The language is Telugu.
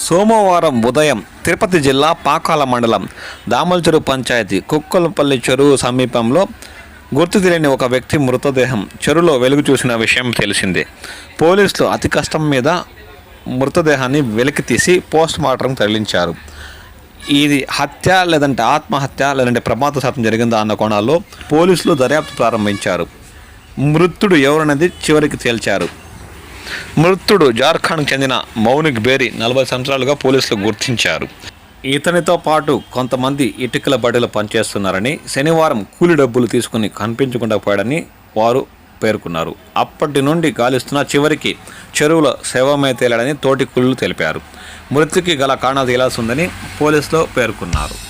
సోమవారం ఉదయం తిరుపతి జిల్లా పాకాల మండలం దామల్చెరు పంచాయతీ కుక్కలపల్లి చెరువు సమీపంలో గుర్తు తెలియని ఒక వ్యక్తి మృతదేహం చెరువులో వెలుగు చూసిన విషయం తెలిసిందే. పోలీసులు అతి కష్టం మీద మృతదేహాన్ని వెలికి తీసి పోస్ట్ మార్టం తరలించారు. ఇది హత్య లేదంటే ఆత్మహత్య లేదంటే ప్రమాద శాతం జరిగిందా అన్న కోణాల్లో పోలీసులు దర్యాప్తు ప్రారంభించారు. మృతుడు ఎవరనేది చివరికి తేల్చారు. మృతుడు జార్ఖండ్ చెందిన మౌనిక్ బేరి నలభై సంవత్సరాలుగా పోలీసులు గుర్తించారు. ఇతనితో పాటు కొంతమంది ఇటుకల బడిలో పనిచేస్తున్నారని శనివారం కూలి డబ్బులు తీసుకుని కనిపించకుండా పోయాడని వారు పేర్కొన్నారు. అప్పటి నుండి గాలిస్తున్న చివరికి చెరువులో శవమే తేలాడని తోటి కూలీలు తెలిపారు. మృతికి గల కారణాలు తేలాల్సిందని పోలీసులో పేర్కొన్నారు.